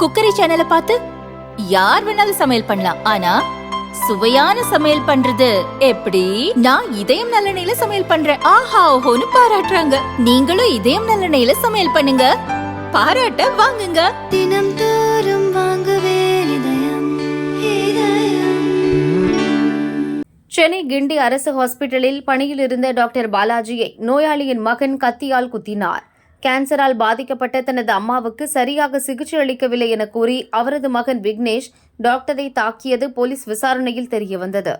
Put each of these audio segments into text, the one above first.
Cookery சேனலை பார்த்து யார் வேணாலும் சமையல் பண்ணலாம். ஆனா சுவையான சமையல் பண்றது எப்படி? நான் இதயம் நல்லெண்ணெயில சமையல் பண்றேன். ஆஹா ஓஹோன்னு பாராட்டுறாங்க. நீங்களும் இதயம் நல்லெண்ணெயில சமையல் பண்ணுங்க. பாராட்ட வாங்குங்க. தினம் தோறும் வாங்குவே சென்னை கிண்டி அரசு ஹாஸ்பிட்டலில் பணியில் இருந்த டாக்டர் பாலாஜியை நோயாளியின் மகன் கத்தியால் குத்தினார். கேன்சரால் பாதிக்கப்பட்ட தனது அம்மாவுக்கு சரியாக சிகிச்சை அளிக்கவில்லை என கூறி அவரது மகன் விக்னேஷ் டாக்டரை தாக்கியது போலீஸ் விசாரணையில் தெரியவந்தது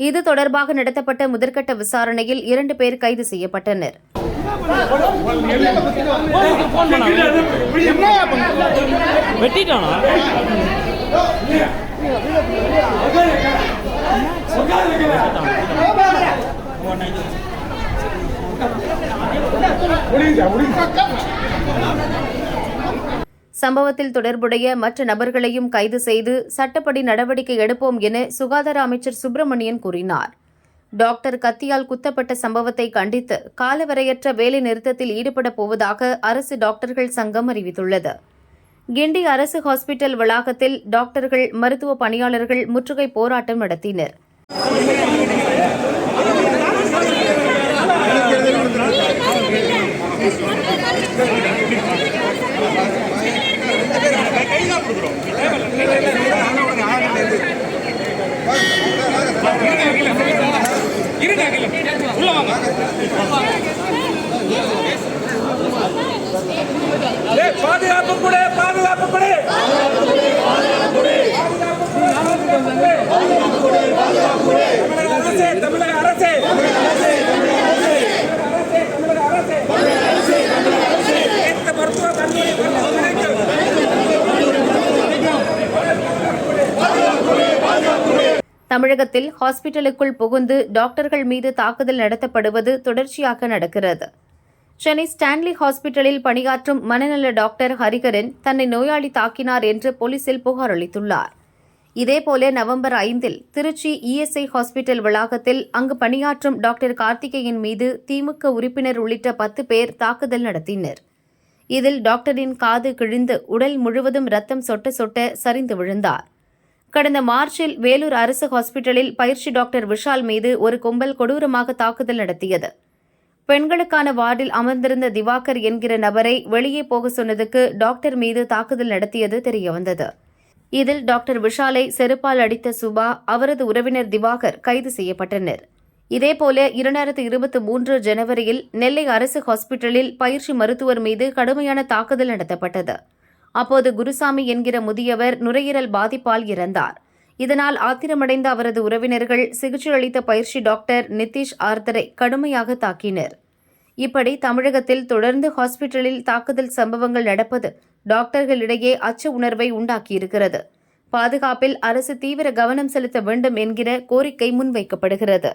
இது தொடர்பாக நடத்தப்பட்ட முதற்கட்ட விசாரணையில் இரண்டு பேர் கைது செய்யப்பட்டனர். வெட்டிட்டானா? சம்பவத்தில் தொடர்புடைய மற்ற நபர்களையும் கைது செய்து சட்டப்படி நடவடிக்கை எடுப்போம் என சுகாதார அமைச்சர் சுப்பிரமணியன் கூறினார். டாக்டர் கத்தியால் குத்தப்பட்ட சம்பவத்தை கண்டித்து காலவரையற்ற வேலை நிறுத்தத்தில் ஈடுபடப் போவதாக அரசு டாக்டர்கள் சங்கம் அறிவித்துள்ளது. கிண்டி அரசு ஹாஸ்பிட்டல் வளாகத்தில் டாக்டர்கள் மருத்துவ பணியாளர்கள் முற்றுகை போராட்டம் நடத்தினர். ஏய், பாதுகாப்பு பாதுகாப்பு தமிழகத்தில் ஹாஸ்பிட்டலுக்குள் புகுந்து டாக்டர்கள் மீது தாக்குதல் நடத்தப்படுவது தொடர்ச்சியாக நடக்கிறது. சென்னை ஸ்டான்லி ஹாஸ்பிட்டலில் பணியாற்றும் மனநல டாக்டர் ஹரிகரன் தன்னை நோயாளி தாக்கினார் என்று போலீசில் புகார் அளித்துள்ளார். இதேபோல நவம்பர் ஐந்தில் திருச்சி இஎஸ்ஐ ஹாஸ்பிட்டல் வளாகத்தில் அங்கு பணியாற்றும் டாக்டர் கார்த்திகேயன் மீது திமுக உறுப்பினர் உள்ளிட்ட பத்து பேர் தாக்குதல் நடத்தினர். இதில் டாக்டரின் காது கிழிந்து உடல் முழுவதும் ரத்தம் சொட்ட சொட்ட சரிந்து விழுந்தார். கடந்த மார்ச்சில் வேலூர் அரசு ஹாஸ்பிட்டலில் பயிற்சி டாக்டர் விஷால் மீது ஒரு கும்பல் கொடூரமாக தாக்குதல் நடத்தியது. பெண்களுக்கான வார்டில் அமர்ந்திருந்த திவாகர் என்கிற நபரை வெளியே போக சொன்னதுக்கு டாக்டர் மீது தாக்குதல் நடத்தியது தெரியவந்தது. இதில் டாக்டர் விஷாலை செருப்பால் அடித்த சுபா அவரது உறவினர் திவாகர் கைது செய்யப்பட்டனர். இதேபோல இரண்டாயிரத்து இருபத்தி மூன்று ஜனவரியில் நெல்லை அரசு ஹாஸ்பிட்டலில் பயிற்சி மருத்துவர் மீது கடுமையான தாக்குதல் நடத்தப்பட்டது. அப்போது குருசாமி என்கிற முதியவர் நுரையீரல் பாதிப்பால் இறந்தார். இதனால் ஆத்திரமடைந்த அவரது உறவினர்கள் சிகிச்சை அளித்த பயிற்சி டாக்டர் நிதிஷ் ஆர்தரை கடுமையாக தாக்கினர். இப்படி தமிழகத்தில் தொடர்ந்து ஹாஸ்பிட்டலில் தாக்குதல் சம்பவங்கள் நடப்பது டாக்டர்களிடையே அச்ச உணர்வை உண்டாக்கியிருக்கிறது. பாதுகாப்பில் அரசு தீவிர கவனம் செலுத்த வேண்டும் என்கிற கோரிக்கை முன்வைக்கப்படுகிறது.